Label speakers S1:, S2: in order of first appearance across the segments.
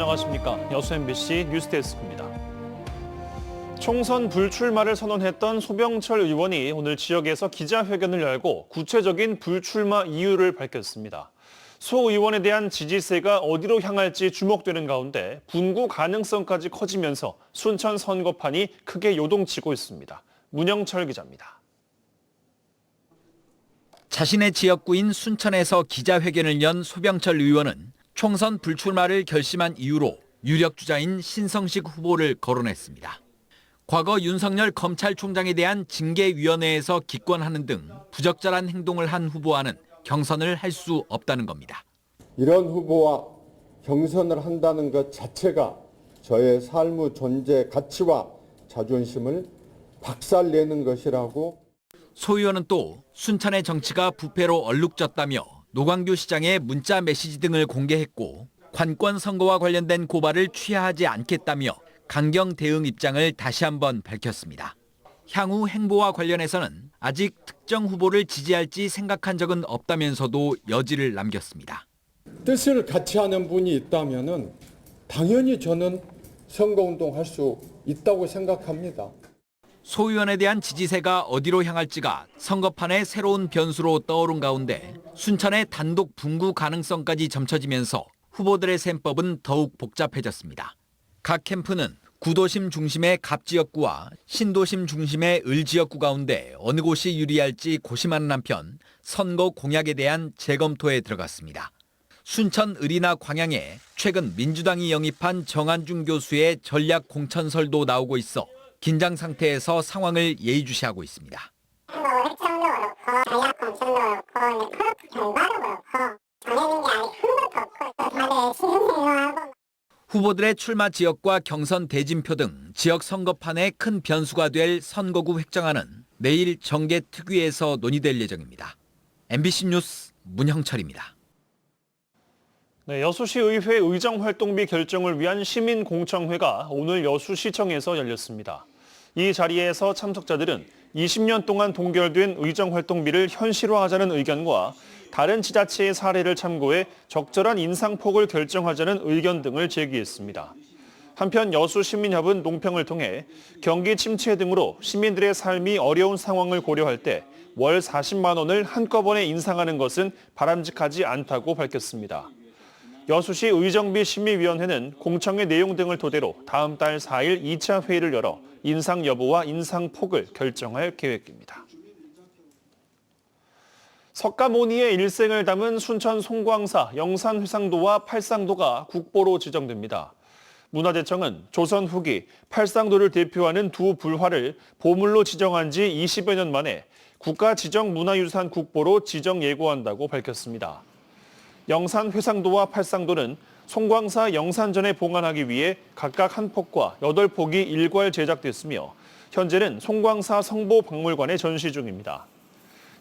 S1: 안녕하십니까? 여수 MBC 뉴스데스크입니다. 총선 불출마를 선언했던 소병철 의원이 오늘 지역에서 기자회견을 열고 구체적인 불출마 이유를 밝혔습니다. 소 의원에 대한 지지세가 어디로 향할지 주목되는 가운데 분구 가능성까지 커지면서 순천 선거판이 크게 요동치고 있습니다. 문영철 기자입니다.
S2: 자신의 지역구인 순천에서 기자회견을 연 소병철 의원은 총선 불출마를 결심한 이유로 유력 주자인 신성식 후보를 거론했습니다. 과거 윤석열 검찰총장에 대한 징계위원회에서 기권하는 등 부적절한 행동을 한 후보와는 경선을 할 수 없다는 겁니다.
S3: 이런 후보와 경선을 한다는 것 자체가 저의 삶의 존재 가치와 자존심을 박살내는 것이라고
S2: 소 의원은 또 순천의 정치가 부패로 얼룩졌다며 노광규 시장의 문자 메시지 등을 공개했고 관권 선거와 관련된 고발을 취하하지 않겠다며 강경 대응 입장을 다시 한번 밝혔습니다. 향후 행보와 관련해서는 아직 특정 후보를 지지할지 생각한 적은 없다면서도 여지를 남겼습니다.
S3: 뜻을 같이 하는 분이 있다면은 당연히 저는 선거운동 할 수 있다고 생각합니다.
S2: 소 의원에 대한 지지세가 어디로 향할지가 선거판의 새로운 변수로 떠오른 가운데 순천의 단독 분구 가능성까지 점쳐지면서 후보들의 셈법은 더욱 복잡해졌습니다. 각 캠프는 구도심 중심의 갑 지역구와 신도심 중심의 을 지역구 가운데 어느 곳이 유리할지 고심하는 한편 선거 공약에 대한 재검토에 들어갔습니다. 순천 을이나 광양에 최근 민주당이 영입한 정한중 교수의 전략 공천설도 나오고 있어 긴장 상태에서 상황을 예의주시하고 있습니다. 후보들의 출마 지역과 경선 대진표 등 지역 선거판에 큰 변수가 될 선거구 획정안은 내일 정계 특위에서 논의될 예정입니다. MBC 뉴스 문형철입니다.
S1: 네, 여수시 의회 의정 활동비 결정을 위한 시민 공청회가 오늘 여수시청에서 열렸습니다. 이 자리에서 참석자들은 20년 동안 동결된 의정 활동비를 현실화하자는 의견과 다른 지자체의 사례를 참고해 적절한 인상폭을 결정하자는 의견 등을 제기했습니다. 한편 여수시민협은 논평을 통해 경기 침체 등으로 시민들의 삶이 어려운 상황을 고려할 때 월 40만 원을 한꺼번에 인상하는 것은 바람직하지 않다고 밝혔습니다. 여수시 의정비 심의위원회는 공청회 내용 등을 토대로 다음 달 4일 2차 회의를 열어 인상 여부와 인상 폭을 결정할 계획입니다. 석가모니의 일생을 담은 순천 송광사 영산회상도와 팔상도가 국보로 지정됩니다. 문화재청은 조선 후기 팔상도를 대표하는 두 불화를 보물로 지정한 지 20여 년 만에 국가 지정 문화유산 국보로 지정 예고한다고 밝혔습니다. 영산 회상도와 팔상도는 송광사 영산전에 봉안하기 위해 각각 한 폭과 여덟 폭이 일괄 제작됐으며 현재는 송광사 성보박물관에 전시 중입니다.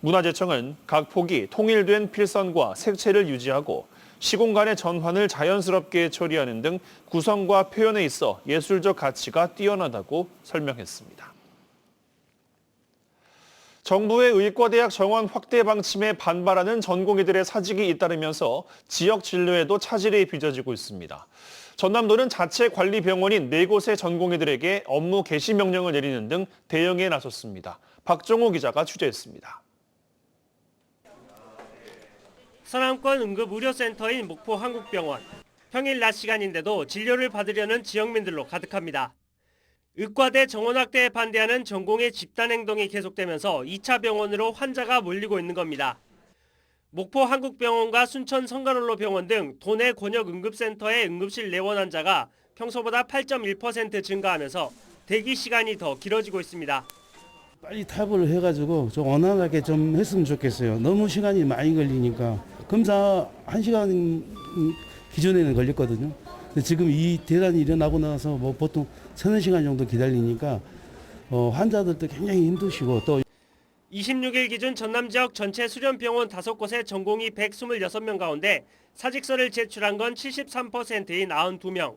S1: 문화재청은 각 폭이 통일된 필선과 색채를 유지하고 시공간의 전환을 자연스럽게 처리하는 등 구성과 표현에 있어 예술적 가치가 뛰어나다고 설명했습니다. 정부의 의과대학 정원 확대 방침에 반발하는 전공의들의 사직이 잇따르면서 지역 진료에도 차질이 빚어지고 있습니다. 전남도는 자체 관리 병원인 네 곳의 전공의들에게 업무 개시 명령을 내리는 등 대응에 나섰습니다. 박정호 기자가 취재했습니다.
S4: 서남권 응급의료센터인 목포 한국병원. 평일 낮 시간인데도 진료를 받으려는 지역민들로 가득합니다. 의과대 정원 확대에 반대하는 전공의 집단 행동이 계속되면서 2차 병원으로 환자가 몰리고 있는 겁니다. 목포 한국병원과 순천 성간홀로 병원 등 도내 권역 응급센터의 응급실 내원 환자가 평소보다 8.1% 증가하면서 대기 시간이 더 길어지고 있습니다.
S5: 빨리 탑을 해가지고 좀 원활하게 좀 했으면 좋겠어요. 너무 시간이 많이 걸리니까 검사 한 시간 기존에는 걸렸거든요. 지금 이 대란이 일어나고 나서 뭐 보통 서너 시간 정도 기다리니까 어, 환자들도 굉장히 힘드시고 또
S4: 26일 기준 전남 지역 전체 수련 병원 5곳의 전공의 126명 가운데 사직서를 제출한 건 73%인 92명.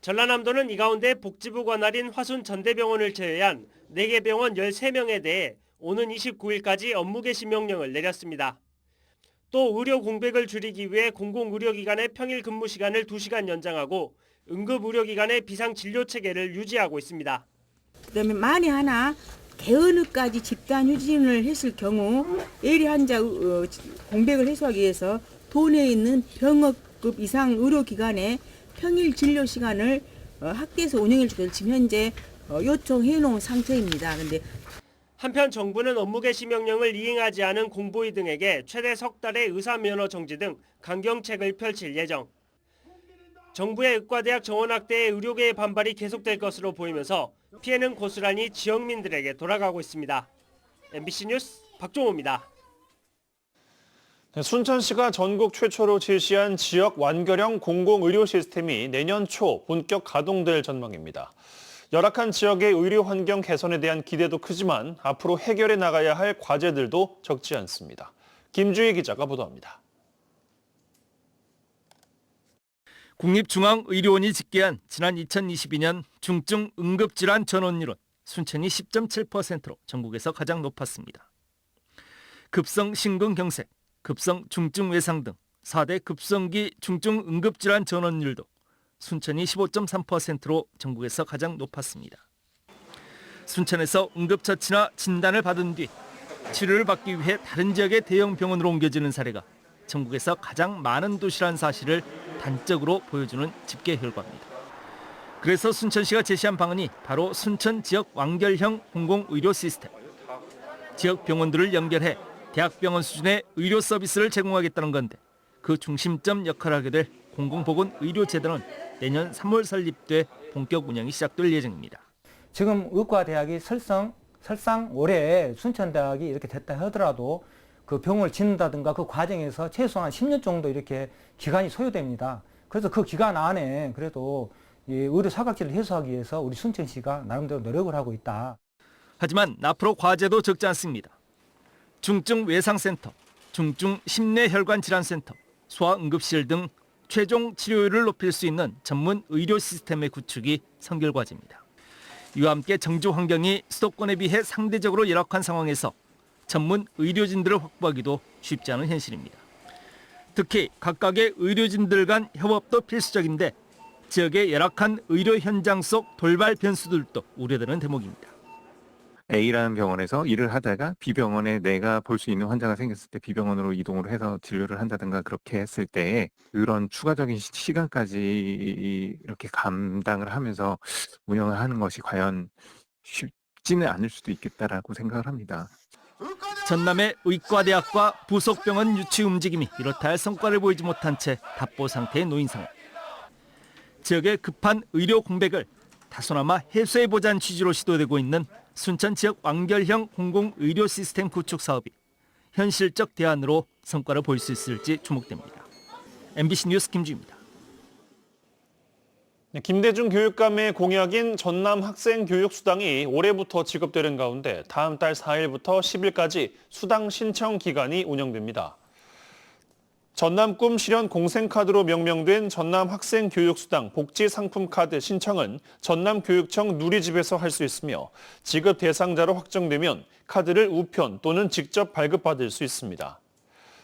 S4: 전라남도는 이 가운데 복지부 관할인 화순 전대병원을 제외한 4개 병원 13명에 대해 오는 29일까지 업무 개시 명령을 내렸습니다. 또 의료 공백을 줄이기 위해 공공의료기관의 평일 근무 시간을 2시간 연장하고 응급의료기관의 비상진료 체계를 유지하고 있습니다.
S6: 그다음에 만에 하나 개은까지 집단 휴진을 했을 경우 예리 환자 어, 공백을 해소하기 위해서 도내에 있는 병역급 이상 의료기관의 평일 진료 시간을 어, 확대해서 운영해 주기를 지금 현재 어, 요청해 놓은 상태입니다. 근데
S4: 한편 정부는 업무 개시 명령을 이행하지 않은 공보위 등에게 최대 석 달의 의사 면허 정지 등 강경책을 펼칠 예정. 정부의 의과대학 정원학대의 의료계의 반발이 계속될 것으로 보이면서 피해는 고스란히 지역민들에게 돌아가고 있습니다. MBC 뉴스 박종호입니다.
S1: 네, 순천시가 전국 최초로 실시한 지역 완결형 공공의료 시스템이 내년 초 본격 가동될 전망입니다. 열악한 지역의 의료 환경 개선에 대한 기대도 크지만 앞으로 해결해 나가야 할 과제들도 적지 않습니다. 김주희 기자가 보도합니다.
S7: 국립중앙의료원이 집계한 지난 2022년 중증 응급질환 전원율은 순천이 10.7%로 전국에서 가장 높았습니다. 급성 심근경색, 급성 중증 외상 등 4대 급성기 중증 응급질환 전원율도 순천이 15.3%로 전국에서 가장 높았습니다. 순천에서 응급처치나 진단을 받은 뒤 치료를 받기 위해 다른 지역의 대형 병원으로 옮겨지는 사례가 전국에서 가장 많은 도시란 사실을 단적으로 보여주는 집계 결과입니다. 그래서 순천시가 제시한 방안이 바로 순천 지역 완결형 공공의료 시스템. 지역 병원들을 연결해 대학병원 수준의 의료 서비스를 제공하겠다는 건데 그 중심점 역할을 하게 될 공공보건의료재단은 내년 3월 설립돼 본격 운영이 시작될 예정입니다.
S8: 지금 의과대학이 설상, 설상 올해 순천대학이 이렇게 됐다 하더라도 그 병을 짓는다든가 그 과정에서 최소한 10년 정도 이렇게 기간이 소요됩니다. 그래서 그 기간 안에 그래도 이 의료 사각지를 해소하기 위해서 우리 순천시가 나름대로 노력을 하고 있다.
S7: 하지만 앞으로 과제도 적지 않습니다. 중증 외상센터, 중증 심내혈관 질환센터, 소아응급실 등 최종 치료율을 높일 수 있는 전문 의료 시스템의 구축이 선결 과제입니다. 이와 함께 정주 환경이 수도권에 비해 상대적으로 열악한 상황에서 전문 의료진들을 확보하기도 쉽지 않은 현실입니다. 특히 각각의 의료진들 간 협업도 필수적인데 지역의 열악한 의료 현장 속 돌발 변수들도 우려되는 대목입니다.
S3: A라는 병원에서 일을 하다가 B병원에 내가 볼 수 있는 환자가 생겼을 때 B병원으로 이동을 해서 진료를 한다든가 그렇게 했을 때 그런 추가적인 시- 시간까지 이렇게 감당을 하면서 운영을 하는 것이 과연 쉽지는 않을 수도 있겠다라고 생각을 합니다.
S7: 전남의 의과대학과 부속병원 유치 움직임이 이렇다 할 성과를 보이지 못한 채 답보 상태에 놓인 상황. 지역의 급한 의료 공백을 다소나마 해소해보자는 취지로 시도되고 있는 순천 지역 완결형 공공 의료 시스템 구축 사업이 현실적 대안으로 성과를 볼 수 있을지 주목됩니다. MBC 뉴스 김주입니다.
S1: 네, 김대중 교육감의 공약인 전남 학생 교육 수당이 올해부터 지급되는 가운데 다음 달 4일부터 10일까지 수당 신청 기간이 운영됩니다. 전남 꿈 실현 공생카드로 명명된 전남 학생 교육 수당 복지 상품 카드 신청은 전남 교육청 누리집에서 할 수 있으며 지급 대상자로 확정되면 카드를 우편 또는 직접 발급받을 수 있습니다.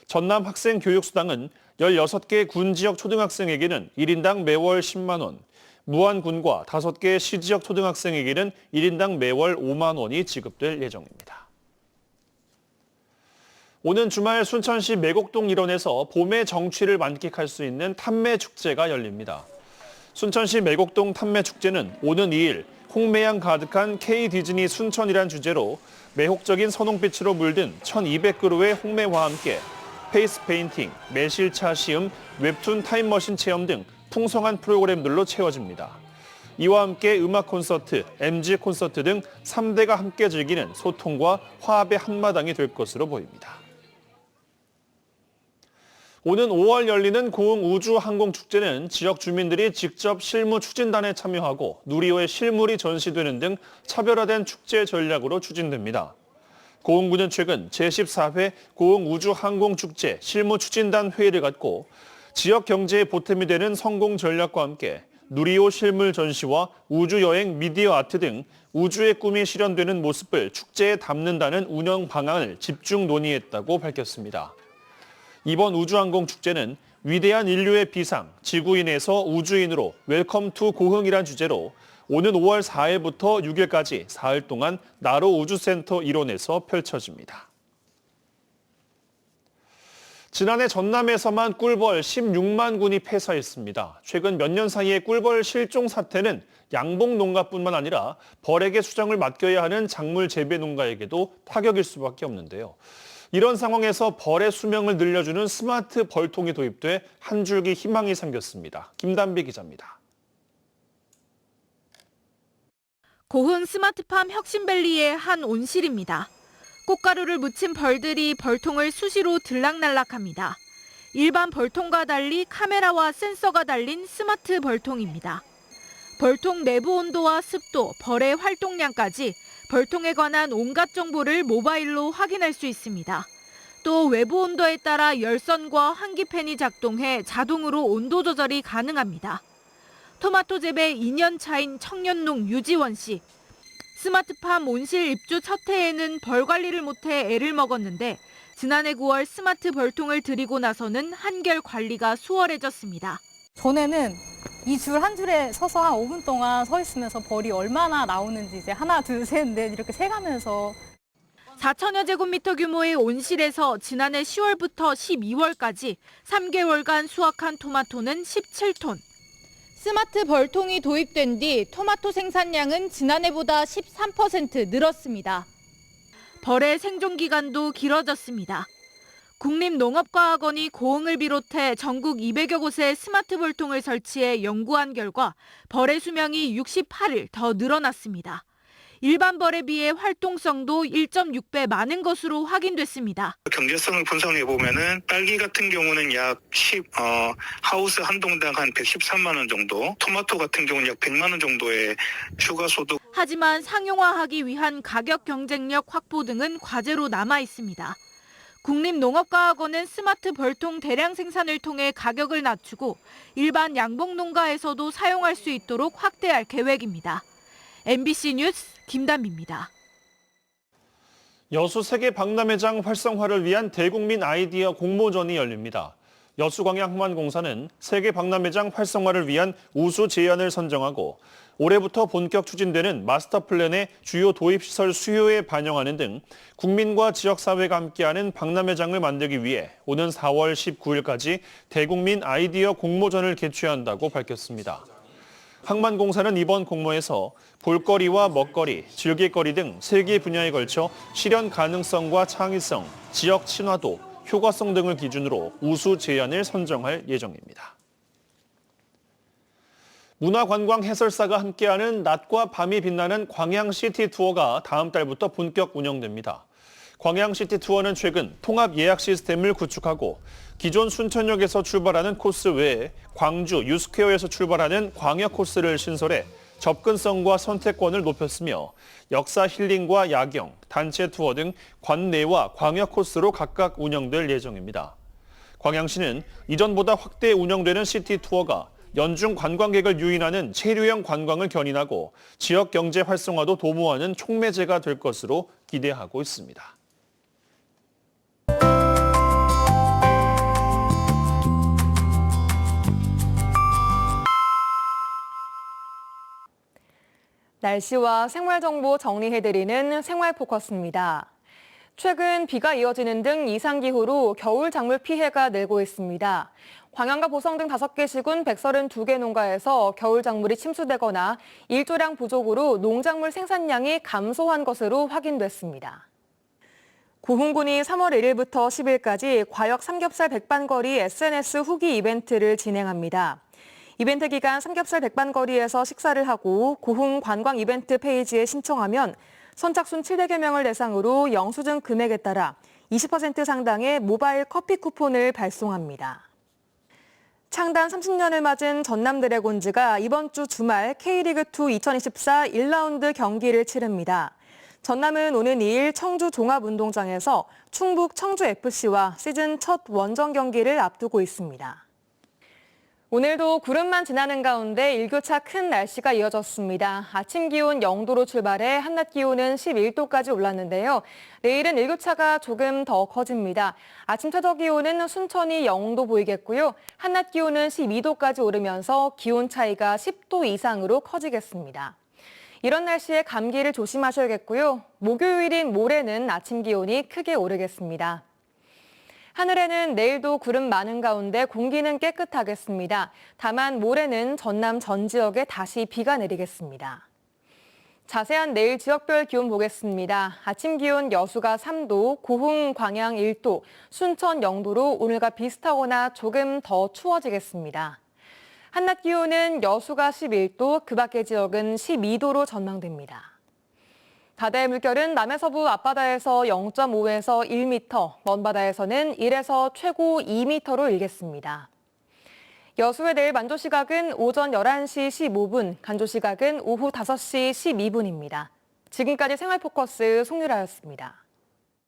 S1: 전남 학생 교육 수당은 16개 군 지역 초등학생에게는 1인당 매월 10만 원, 무안군과 5개 시지역 초등학생에게는 1인당 매월 5만 원이 지급될 예정입니다. 오는 주말 순천시 매곡동 일원에서 봄의 정취를 만끽할 수 있는 탐매 축제가 열립니다. 순천시 매곡동 탐매 축제는 오는 2일 홍매양 가득한 K 디즈니 순천이란 주제로 매혹적인 선홍빛으로 물든 1,200그루의 홍매와 함께 페이스 페인팅, 매실차 시음, 웹툰 타임머신 체험 등 풍성한 프로그램들로 채워집니다. 이와 함께 음악 콘서트, MG 콘서트 등 3대가 함께 즐기는 소통과 화합의 한마당이 될 것으로 보입니다. 오는 5월 열리는 고흥 우주항공축제는 지역 주민들이 직접 실무 추진단에 참여하고 누리호의 실물이 전시되는 등 차별화된 축제 전략으로 추진됩니다. 고흥구는 최근 제14회 고흥 우주항공축제 실무 추진단 회의를 갖고 지역 경제의 보탬이 되는 성공 전략과 함께 누리호 실물 전시와 우주여행 미디어 아트 등 우주의 꿈이 실현되는 모습을 축제에 담는다는 운영 방안을 집중 논의했다고 밝혔습니다. 이번 우주항공 축제는 위대한 인류의 비상, 지구인에서 우주인으로 웰컴 투 고흥이란 주제로 오는 5월 4일부터 6일까지 사흘 동안 나로 우주센터 일원에서 펼쳐집니다. 지난해 전남에서만 꿀벌 16만 군이 폐사했습니다. 최근 몇 년 사이의 꿀벌 실종 사태는 양봉 농가뿐만 아니라 벌에게 수정을 맡겨야 하는 작물 재배 농가에게도 타격일 수밖에 없는데요. 이런 상황에서 벌의 수명을 늘려주는 스마트 벌통이 도입돼 한 줄기 희망이 생겼습니다. 김단비 기자입니다.
S9: 고흥 스마트팜 혁신밸리의 한 온실입니다. 꽃가루를 묻힌 벌들이 벌통을 수시로 들락날락합니다. 일반 벌통과 달리 카메라와 센서가 달린 스마트 벌통입니다. 벌통 내부 온도와 습도, 벌의 활동량까지 벌통에 관한 온갖 정보를 모바일로 확인할 수 있습니다. 또 외부 온도에 따라 열선과 환기팬이 작동해 자동으로 온도 조절이 가능합니다. 토마토 재배 2년 차인 청년농 유지원 씨. 스마트팜 온실 입주 첫 해에는 벌 관리를 못해 애를 먹었는데 지난해 9월 스마트 벌통을 들이고 나서는 한결 관리가 수월해졌습니다.
S10: 전에는 이 줄 한 줄에 서서 한 5분 동안 서 있으면서 벌이 얼마나 나오는지 이제 하나, 둘, 셋, 넷 이렇게 세가면서
S9: 4천여 제곱미터 규모의 온실에서 지난해 10월부터 12월까지 3개월간 수확한 토마토는 17톤. 스마트 벌통이 도입된 뒤 토마토 생산량은 지난해보다 13% 늘었습니다. 벌의 생존 기간도 길어졌습니다. 국립농업과학원이 고흥을 비롯해 전국 200여 곳에 스마트 벌통을 설치해 연구한 결과 벌의 수명이 68일 더 늘어났습니다. 일반 벌에 비해 활동성도 1.6배 많은 것으로 확인됐습니다.
S11: 경제성을 분석해 보면은 딸기 같은 경우는 약 10, 어, 하우스 한 동당 한 113만 원 정도, 토마토 같은 경우는 약 100만 원 정도의 추가 소득
S9: 하지만 상용화하기 위한 가격 경쟁력 확보 등은 과제로 남아 있습니다. 국립농업과학원은 스마트 벌통 대량 생산을 통해 가격을 낮추고 일반 양봉 농가에서도 사용할 수 있도록 확대할 계획입니다. MBC 뉴스 김단비입니다.
S1: 여수 세계 박람회장 활성화를 위한 대국민 아이디어 공모전이 열립니다. 여수광양항만공사는 세계 박람회장 활성화를 위한 우수 제안을 선정하고 올해부터 본격 추진되는 마스터 플랜의 주요 도입 시설 수요에 반영하는 등 국민과 지역 사회가 함께하는 박람회장을 만들기 위해 오는 4월 19일까지 대국민 아이디어 공모전을 개최한다고 밝혔습니다. 항만공사는 이번 공모에서 볼거리와 먹거리, 즐길거리 등 세 개 분야에 걸쳐 실현 가능성과 창의성, 지역 친화도, 효과성 등을 기준으로 우수 제안을 선정할 예정입니다. 문화관광 해설사가 함께하는 낮과 밤이 빛나는 광양시티 투어가 다음 달부터 본격 운영됩니다. 광양시티 투어는 최근 통합 예약 시스템을 구축하고 기존 순천역에서 출발하는 코스 외에 광주 유스퀘어에서 출발하는 광역 코스를 신설해 접근성과 선택권을 높였으며 역사 힐링과 야경, 단체 투어 등 관내와 광역 코스로 각각 운영될 예정입니다. 광양시는 이전보다 확대 운영되는 시티 투어가 연중 관광객을 유인하는 체류형 관광을 견인하고 지역 경제 활성화도 도모하는 촉매제가 될 것으로 기대하고 있습니다.
S12: 날씨와 생활 정보 정리해드리는 생활 포커스입니다. 최근 비가 이어지는 등 이상기후로 겨울 작물 피해가 늘고 있습니다. 광양과 보성 등 5개 시군 132개 농가에서 겨울 작물이 침수되거나 일조량 부족으로 농작물 생산량이 감소한 것으로 확인됐습니다. 고흥군이 3월 1일부터 10일까지 과역 삼겹살 백반거리 SNS 후기 이벤트를 진행합니다. 이벤트 기간 삼겹살 백반거리에서 식사를 하고 고흥 관광 이벤트 페이지에 신청하면 선착순 700여 명을 대상으로 영수증 금액에 따라 20% 상당의 모바일 커피 쿠폰을 발송합니다. 창단 30년을 맞은 전남 드래곤즈가 이번 주 주말 K리그2 2024 1라운드 경기를 치릅니다. 전남은 오는 2일 청주 종합운동장에서 충북 청주FC와 시즌 첫 원정 경기를 앞두고 있습니다. 오늘도 구름만 지나는 가운데 일교차 큰 날씨가 이어졌습니다. 아침 기온 0도로 출발해 한낮 기온은 11도까지 올랐는데요. 내일은 일교차가 조금 더 커집니다. 아침 최저 기온은 순천이 0도 보이겠고요. 한낮 기온은 12도까지 오르면서 기온 차이가 10도 이상으로 커지겠습니다. 이런 날씨에 감기를 조심하셔야겠고요. 목요일인 모레는 아침 기온이 크게 오르겠습니다. 하늘에는 내일도 구름 많은 가운데 공기는 깨끗하겠습니다. 다만 모레는 전남 전 지역에 다시 비가 내리겠습니다. 자세한 내일 지역별 기온 보겠습니다. 아침 기온 여수가 3도, 고흥, 광양 1도, 순천 0도로 오늘과 비슷하거나 조금 더 추워지겠습니다. 한낮 기온은 여수가 11도, 그 밖의 지역은 12도로 전망됩니다. 바다의 물결은 남해서부 앞바다에서 0.5에서 1m, 먼바다에서는 1에서 최고 2m로 일겠습니다. 여수의 내일 만조 시각은 오전 11시 15분, 간조 시각은 오후 5시 12분입니다. 지금까지 생활 포커스 송유라였습니다.